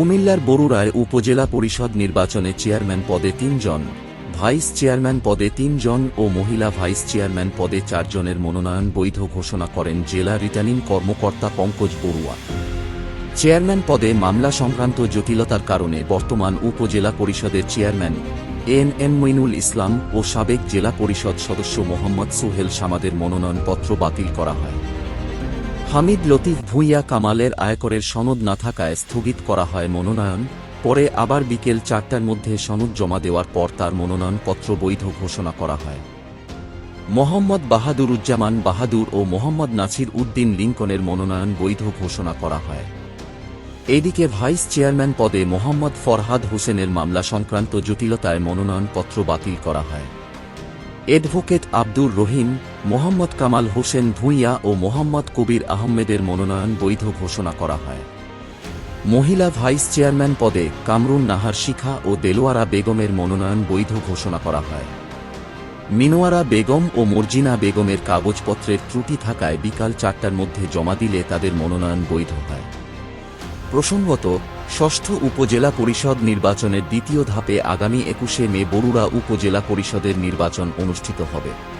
কুমিল্লার বরুড়ায় উপজেলা পরিষদ নির্বাচনে চেয়ারম্যান পদে তিনজন, ভাইস চেয়ারম্যান পদে তিনজন ও মহিলা ভাইস চেয়ারম্যান পদে চারজনের মনোনয়ন বৈধ ঘোষণা করেন জেলা রিটার্নিং কর্মকর্তা পঙ্কজ বড়ুয়া। চেয়ারম্যান পদে মামলা সংক্রান্ত জটিলতার কারণে বর্তমান উপজেলা পরিষদের chairman N M Moinul Islam ও সাবেক জেলা পরিষদ সদস্য মোহাম্মদ সোহেল সামাদের মনোনয়নপত্র বাতিল করা হয়। হামিদ লতিফ ভুঁইয়া কামালের আয়করের সনদ না থাকায় স্থগিত করা হয় মনোনয়ন, পরে আবার বিকেল চারটার মধ্যে সনদ জমা দেওয়ার পর তার মনোনয়নপত্র বৈধ ঘোষণা করা হয়। মোহাম্মদ বাহাদুরুজ্জামান বাহাদুর ও মোহাম্মদ নাছির উদ্দিন লিঙ্কনের মনোনয়ন বৈধ ঘোষণা করা হয়। এদিকে ভাইস চেয়ারম্যান পদে মোহাম্মদ ফরহাদ হোসেনের মামলা সংক্রান্ত জটিলতায় মনোনয়নপত্র বাতিল করা হয়। অ্যাডভোকেট আব্দুর রহিম মোহাম্মদ কামাল হোসেন ভূঁইয়া ও মোহাম্মদ কবির আহমেদের মনোনয়ন বৈধ ঘোষণা করা হয়। মহিলা ভাইস চেয়ারম্যান পদে কামরুন নাহার শিখা ও দেলোয়ারা বেগমের মনোনয়ন বৈধ ঘোষণা করা হয়। মিনোয়ারা বেগম ও মর্জিনা বেগমের কাগজপত্রের ত্রুটি থাকায় বিকাল চারটার মধ্যে জমা দিলে তাদের মনোনয়ন বৈধ হয়। প্রসঙ্গত, ষষ্ঠ উপজেলা পরিষদ নির্বাচনের দ্বিতীয় ধাপে আগামী একুশে মে বরুড়া উপজেলা পরিষদের নির্বাচন অনুষ্ঠিত হবে।